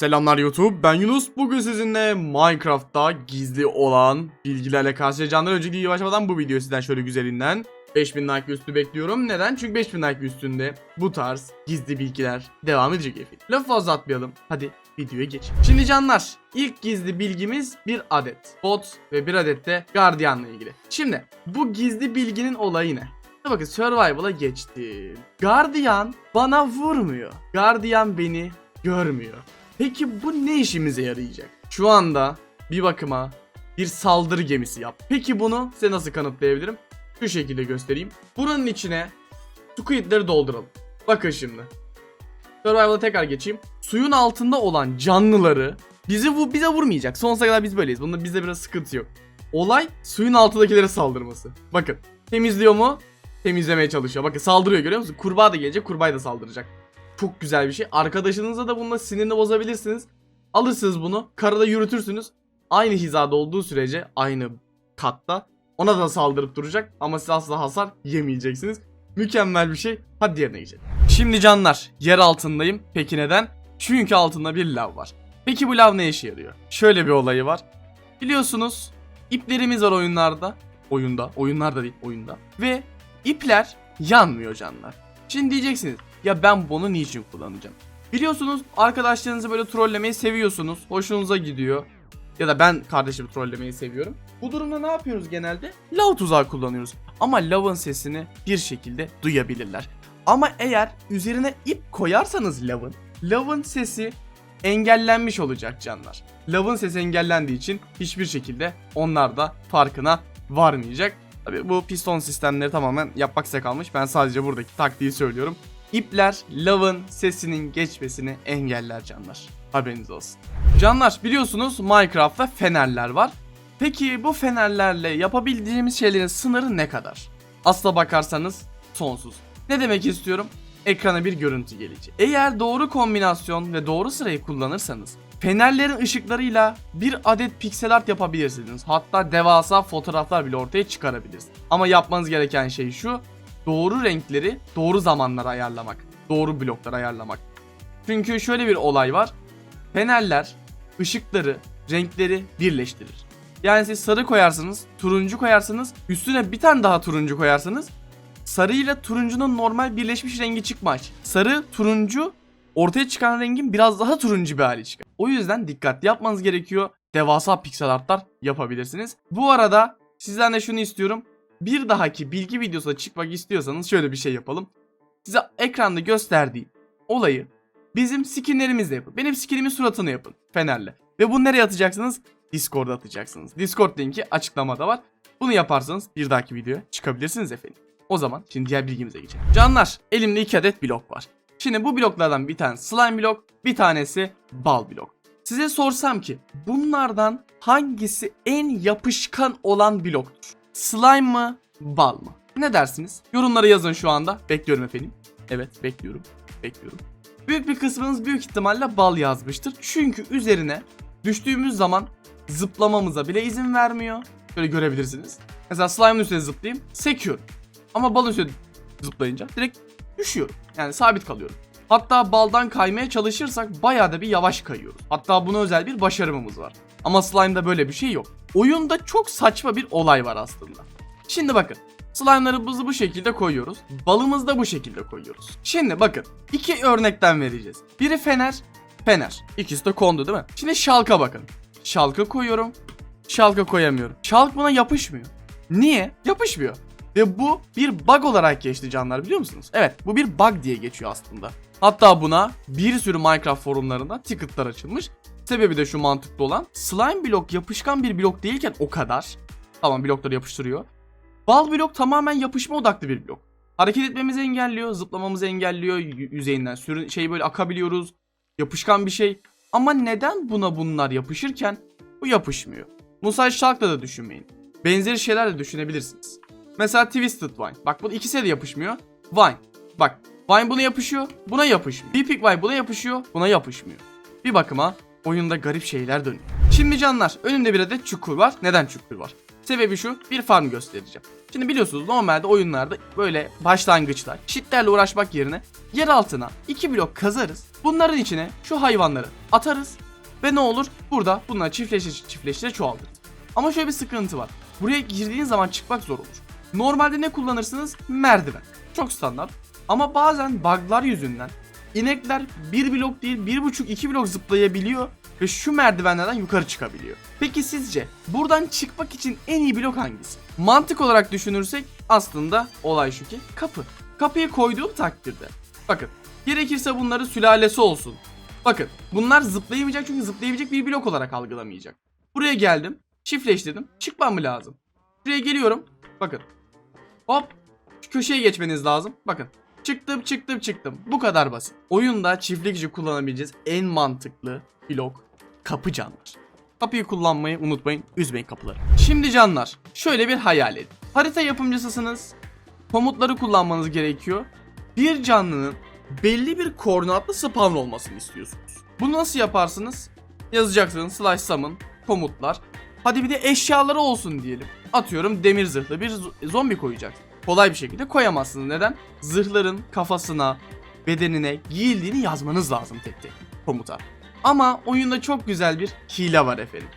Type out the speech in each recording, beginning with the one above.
Selamlar YouTube ben Yunus bugün sizinle Minecraft'ta gizli olan bilgilerle karşılayacağımdan önceki iyi başlamadan bu videoyu sizden şöyle güzelinden 5000 like üstü bekliyorum. Neden? Çünkü 5000 like üstünde bu tarz gizli bilgiler devam edecek efendim. Lafı fazla atmayalım. Hadi videoya geç. Şimdi canlar ilk gizli bilgimiz bir adet bot ve bir adet de gardiyanla ilgili. Şimdi bu gizli bilginin olayı ne? Bakın survival'a geçtim. Gardiyan bana vurmuyor. Gardiyan beni görmüyor. Peki bu ne işimize yarayacak? Şu anda bir bakıma bir saldırı gemisi yap. Peki bunu size nasıl kanıtlayabilirim? Şu şekilde göstereyim. Buranın içine squidleri dolduralım. Bakın şimdi. Survival'a tekrar geçeyim. Suyun altında olan canlıları bizi bu bize vurmayacak. Sonsuza kadar biz böyleyiz. Bunda bizde biraz sıkıntı yok. Olay suyun altındakilere saldırması. Bakın temizliyor mu? Temizlemeye çalışıyor. Bakın saldırıyor görüyor musun? Kurbağa da gelecek, kurbağa da saldıracak. Çok güzel bir şey. Arkadaşınıza da bununla sinirini bozabilirsiniz. Alırsınız bunu, karada yürütürsünüz. Aynı hizada olduğu sürece, aynı katta ona da saldırıp duracak ama siz asla hasar yemeyeceksiniz. Mükemmel bir şey. Hadi diğerine geçelim. Şimdi canlar, yer altındayım. Peki neden? Çünkü altında bir lav var. Peki bu lav ne işe yarıyor? Şöyle bir olayı var. Biliyorsunuz iplerimiz var oyunlarda. Oyunda, oyunlarda değil, oyunda. Ve ipler yanmıyor canlar. Şimdi diyeceksiniz ya ben bunu niçin kullanacağım? Biliyorsunuz arkadaşlarınızı böyle trollemeyi seviyorsunuz. Hoşunuza gidiyor. Ya da ben kardeşimi trollemeyi seviyorum. Bu durumda ne yapıyoruz genelde? Lav tuzağı kullanıyoruz. Ama lavın sesini bir şekilde duyabilirler. Ama eğer üzerine ip koyarsanız lavın, lavın sesi engellenmiş olacak canlar. Lavın sesi engellendiği için hiçbir şekilde onlar da farkına varmayacak. Tabii bu piston sistemleri tamamen yapmak size kalmış. Ben sadece buradaki taktiği söylüyorum. İpler lavın sesinin geçmesini engeller canlar. Haberiniz olsun. Canlar biliyorsunuz Minecraft'ta fenerler var. Peki bu fenerlerle yapabildiğimiz şeylerin sınırı ne kadar? Asla bakarsanız sonsuz. Ne demek istiyorum? Ekrana bir görüntü gelecek. Eğer doğru kombinasyon ve doğru sırayı kullanırsanız fenerlerin ışıklarıyla bir adet piksel art yapabilirsiniz. Hatta devasa fotoğraflar bile ortaya çıkarabilirsiniz. Ama yapmanız gereken şey şu. Doğru renkleri doğru zamanlara ayarlamak. Doğru bloklara ayarlamak. Çünkü şöyle bir olay var. Fenerler ışıkları, renkleri birleştirir. Yani siz sarı koyarsınız, turuncu koyarsınız, üstüne bir tane daha turuncu koyarsınız. Sarı ile turuncunun normal birleşmiş rengi çıkmaz. Sarı, turuncu ortaya çıkan rengin biraz daha turuncu bir hali çıkar. O yüzden dikkatli yapmanız gerekiyor. Devasa piksel artlar yapabilirsiniz. Bu arada sizden de şunu istiyorum. Bir dahaki bilgi videosuna çıkmak istiyorsanız şöyle bir şey yapalım. Size ekranda gösterdiğim olayı bizim skinlerimizle yapın. Benim skinimin suratını yapın fenerle. Ve bunu nereye atacaksınız? Discord'a atacaksınız. Discord linki açıklamada var. Bunu yaparsanız bir dahaki videoya çıkabilirsiniz efendim. O zaman şimdi diğer bilgimize geçelim. Canlar elimde iki adet blok var. Şimdi bu bloklardan bir tanesi slime blok, bir tanesi bal blok. Size sorsam ki bunlardan hangisi en yapışkan olan bloktur? Slime mı, bal mı? Ne dersiniz? Yorumlara yazın şu anda. Bekliyorum efendim. Evet, bekliyorum. Bekliyorum. Büyük bir kısmınız büyük ihtimalle bal yazmıştır. Çünkü üzerine düştüğümüz zaman zıplamamıza bile izin vermiyor. Şöyle görebilirsiniz. Mesela slime'ın üstüne zıplayayım, sekiyorum. Ama balın üstüne zıplayınca direkt düşüyorum. Yani sabit kalıyorum. Hatta baldan kaymaya çalışırsak bayağı da bir yavaş kayıyoruz. Hatta buna özel bir başarımımız var. Ama slime'da böyle bir şey yok. Oyunda çok saçma bir olay var aslında. Şimdi bakın. Slime'ları buzu bu şekilde koyuyoruz. Balımızı da bu şekilde koyuyoruz. Şimdi bakın. iki örnekten vereceğiz. Biri fener, fener. İkisi de kondu değil mi? Şimdi şalka bakın. Şalka koyuyorum. Şalka koyamıyorum. Şalk buna yapışmıyor. Niye? Yapışmıyor. Ve bu bir bug olarak geçti canlar biliyor musunuz? Evet bu bir bug diye geçiyor aslında. Hatta buna bir sürü Minecraft forumlarında ticketlar açılmış. Sebebi de şu mantıklı olan slime blok yapışkan bir blok değilken o kadar. Tamam blokları yapıştırıyor. Bal blok tamamen yapışma odaklı bir blok. Hareket etmemizi engelliyor, zıplamamızı engelliyor yüzeyinden. Sürün şey böyle akabiliyoruz. Yapışkan bir şey. Ama neden buna bunlar yapışırken bu yapışmıyor? Musay Shark'la da düşünmeyin. Benzeri şeyler de düşünebilirsiniz. Mesela Twisted Vine. Bak bu ikisi de yapışmıyor. Vine. Bak Vine buna yapışıyor, buna yapışmıyor. Deep Vine buna yapışıyor, buna yapışmıyor. Bir bakıma oyunda garip şeyler dönüyor. Şimdi canlar önümde bir adet çukur var. Neden çukur var? Sebebi şu bir farm göstereceğim. Şimdi biliyorsunuz normalde oyunlarda böyle başlangıçta çitlerle uğraşmak yerine yer altına 2 blok kazarız. Bunların içine şu hayvanları atarız. Ve ne olur? Burada bunlar çiftleşe çiftleşe çoğaltırız. Ama şöyle bir sıkıntı var. Buraya girdiğiniz zaman çıkmak zor olur. Normalde ne kullanırsınız? Merdiven. Çok standart. Ama bazen bug'lar yüzünden inekler bir blok değil bir buçuk iki blok zıplayabiliyor ve şu merdivenlerden yukarı çıkabiliyor. Peki sizce buradan çıkmak için en iyi blok hangisi? Mantık olarak düşünürsek aslında olay şu ki kapı. Kapıyı koyduğum takdirde bakın gerekirse bunları sülalesi olsun. Bakın bunlar zıplayamayacak çünkü zıplayabilecek bir blok olarak algılamayacak. Buraya geldim çiftleştirdim çıkmam mı lazım? Buraya geliyorum bakın hop şu köşeye geçmeniz lazım bakın Çıktım çıktım çıktım. Bu kadar basit. Oyunda çiftlikçi kullanabileceğiz en mantıklı blok kapı canlar. Kapıyı kullanmayı unutmayın. Üzmeyin kapıları. Şimdi canlar şöyle bir hayal edin. Harita yapımcısısınız. Komutları kullanmanız gerekiyor. Bir canlının belli bir koordinatlı spawn olmasını istiyorsunuz. Bunu nasıl yaparsınız? Yazacaksınız slash summon komutlar. Hadi bir de eşyaları olsun diyelim. Atıyorum demir zırhlı bir zo- zombi koyacaksın kolay bir şekilde koyamazsınız. Neden? Zırhların kafasına, bedenine giyildiğini yazmanız lazım tek tek komuta. Ama oyunda çok güzel bir hile var efendim.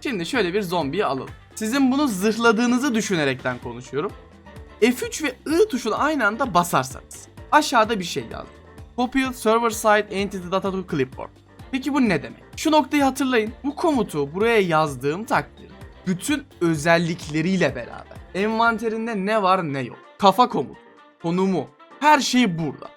Şimdi şöyle bir zombiyi alalım. Sizin bunu zırhladığınızı düşünerekten konuşuyorum. F3 ve I tuşunu aynı anda basarsanız aşağıda bir şey yazdım. Copy server side entity data to clipboard. Peki bu ne demek? Şu noktayı hatırlayın. Bu komutu buraya yazdığım takdirde bütün özellikleriyle beraber envanterinde ne var ne yok. Kafa komut, konumu, her şey burada.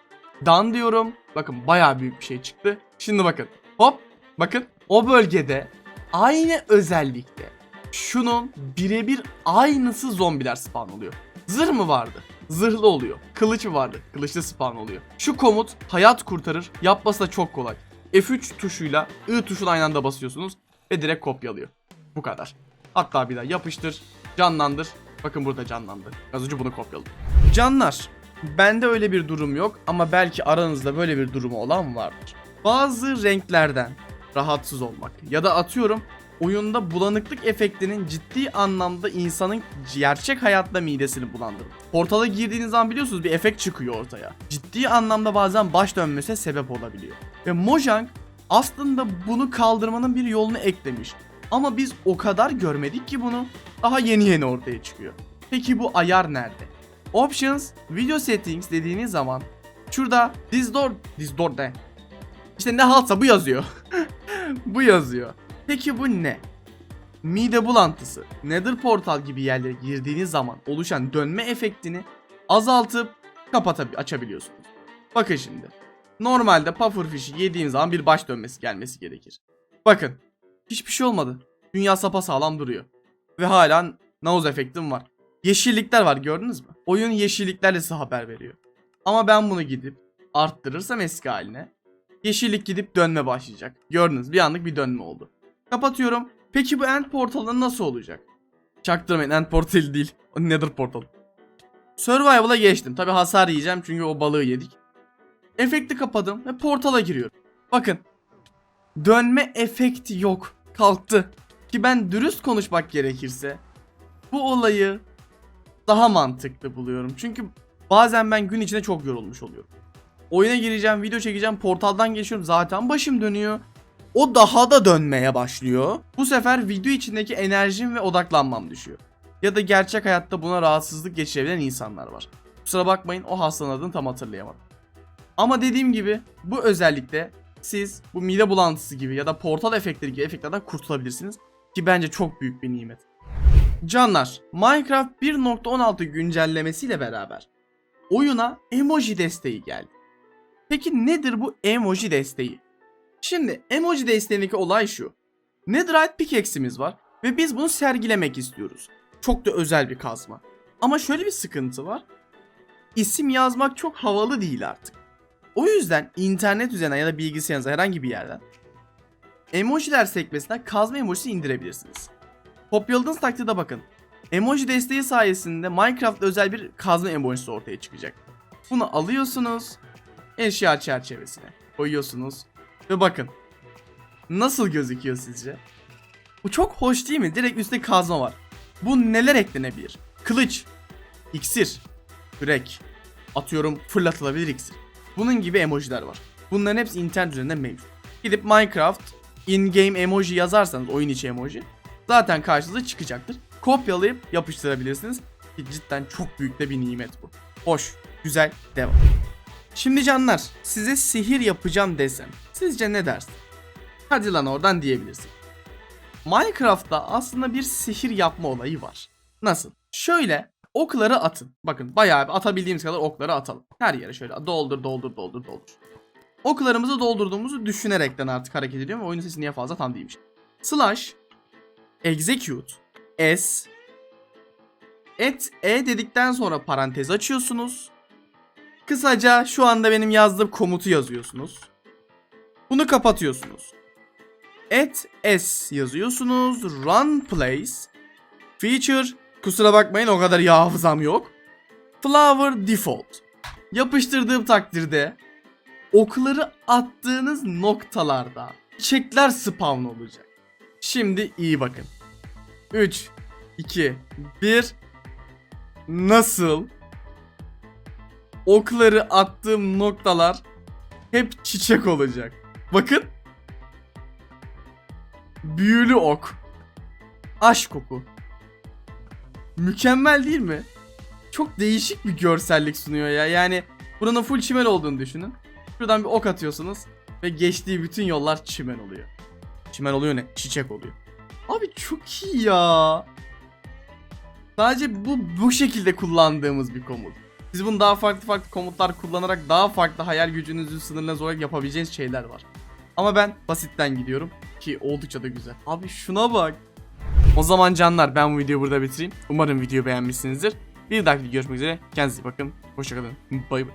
Dan diyorum. Bakın bayağı büyük bir şey çıktı. Şimdi bakın. Hop. Bakın o bölgede aynı özellikte şunun birebir aynısı zombiler spawn oluyor. Zırh mı vardı? Zırhlı oluyor. Kılıç mı vardı? Kılıçlı spawn oluyor. Şu komut hayat kurtarır. Yapması da çok kolay. F3 tuşuyla I tuşuna aynı anda basıyorsunuz ve direkt kopyalıyor. Bu kadar. Hatta bir daha yapıştır, canlandır. Bakın burada canlandı. Az önce bunu kopyaladım. Canlar, bende öyle bir durum yok ama belki aranızda böyle bir durumu olan vardır. Bazı renklerden rahatsız olmak ya da atıyorum oyunda bulanıklık efektinin ciddi anlamda insanın gerçek hayatta midesini bulandırır. Portala girdiğiniz zaman biliyorsunuz bir efekt çıkıyor ortaya. Ciddi anlamda bazen baş dönmesine sebep olabiliyor. Ve Mojang aslında bunu kaldırmanın bir yolunu eklemiş. Ama biz o kadar görmedik ki bunu. Daha yeni yeni ortaya çıkıyor. Peki bu ayar nerede? Options, Video Settings dediğiniz zaman şurada Discord, Discord ne? İşte ne haltsa bu yazıyor. bu yazıyor. Peki bu ne? Mide bulantısı, Nether Portal gibi yerlere girdiğiniz zaman oluşan dönme efektini azaltıp kapatıp açabiliyorsunuz. Bakın şimdi. Normalde pufferfish'i yediğim zaman bir baş dönmesi gelmesi gerekir. Bakın. Hiçbir şey olmadı. Dünya sağlam duruyor. Ve hala nose efektim var. Yeşillikler var gördünüz mü? Oyun yeşilliklerle size haber veriyor. Ama ben bunu gidip arttırırsam eski haline yeşillik gidip dönme başlayacak. Gördünüz bir anlık bir dönme oldu. Kapatıyorum. Peki bu end portalı nasıl olacak? Çaktırmayın end portal değil. O nether portal. Survival'a geçtim. Tabi hasar yiyeceğim çünkü o balığı yedik. Efekti kapadım ve portala giriyorum. Bakın. Dönme efekti yok. Kalktı. Ki ben dürüst konuşmak gerekirse bu olayı daha mantıklı buluyorum. Çünkü bazen ben gün içinde çok yorulmuş oluyorum. Oyuna gireceğim, video çekeceğim, portaldan geçiyorum. Zaten başım dönüyor. O daha da dönmeye başlıyor. Bu sefer video içindeki enerjim ve odaklanmam düşüyor. Ya da gerçek hayatta buna rahatsızlık geçirebilen insanlar var. Kusura bakmayın o hastanın adını tam hatırlayamadım. Ama dediğim gibi bu özellikle siz bu mide bulantısı gibi ya da portal efektleri gibi efektlerden kurtulabilirsiniz. Ki bence çok büyük bir nimet. Canlar, Minecraft 1.16 güncellemesiyle beraber oyuna emoji desteği geldi. Peki nedir bu emoji desteği? Şimdi emoji desteğindeki olay şu. Netherite pickaxe'imiz var ve biz bunu sergilemek istiyoruz. Çok da özel bir kazma. Ama şöyle bir sıkıntı var. İsim yazmak çok havalı değil artık. O yüzden internet üzerinden ya da bilgisayarınızda herhangi bir yerden emojiler sekmesinden kazma emojisi indirebilirsiniz. Kopyaladığınız takdirde bakın. Emoji desteği sayesinde Minecraft'ta özel bir kazma emojisi ortaya çıkacak. Bunu alıyorsunuz, eşya çerçevesine koyuyorsunuz ve bakın. Nasıl gözüküyor sizce? Bu çok hoş değil mi? Direkt üstte kazma var. Bu neler eklenebilir? Kılıç, iksir, kürek, atıyorum fırlatılabilir iksir. Bunun gibi emojiler var. Bunların hepsi internet üzerinde mevcut. Gidip Minecraft in-game emoji yazarsanız oyun içi emoji zaten karşınıza çıkacaktır. Kopyalayıp yapıştırabilirsiniz. Cidden çok büyük de bir nimet bu. Hoş, güzel, devam. Şimdi canlar size sihir yapacağım desem sizce ne dersin? Hadi lan oradan diyebilirsin. Minecraft'ta aslında bir sihir yapma olayı var. Nasıl? Şöyle okları atın. Bakın bayağı atabildiğimiz kadar okları atalım. Her yere şöyle doldur doldur doldur doldur. Oklarımızı doldurduğumuzu düşünerekten artık hareket ediyorum ve oyunun sesi niye fazla tam değilmiş. Slash execute s et e dedikten sonra parantez açıyorsunuz. Kısaca şu anda benim yazdığım komutu yazıyorsunuz. Bunu kapatıyorsunuz. At s yazıyorsunuz. Run place. Feature. Kusura bakmayın o kadar iyi hafızam yok. Flower default. Yapıştırdığım takdirde okları attığınız noktalarda çiçekler spawn olacak. Şimdi iyi bakın. 3 2 1 Nasıl? Okları attığım noktalar hep çiçek olacak. Bakın. Büyülü ok. Aşk oku. Mükemmel değil mi? Çok değişik bir görsellik sunuyor ya. Yani buranın full çimen olduğunu düşünün. Şuradan bir ok atıyorsunuz ve geçtiği bütün yollar çimen oluyor. Çimen oluyor ne? Çiçek oluyor. Abi çok iyi ya. Sadece bu bu şekilde kullandığımız bir komut. Siz bunu daha farklı farklı komutlar kullanarak daha farklı hayal gücünüzü sınırına zorlayarak yapabileceğiniz şeyler var. Ama ben basitten gidiyorum ki oldukça da güzel. Abi şuna bak. O zaman canlar ben bu videoyu burada bitireyim. Umarım videoyu beğenmişsinizdir. Bir dahaki görüşmek üzere. Kendinize iyi bakın. Hoşçakalın. Bay bay.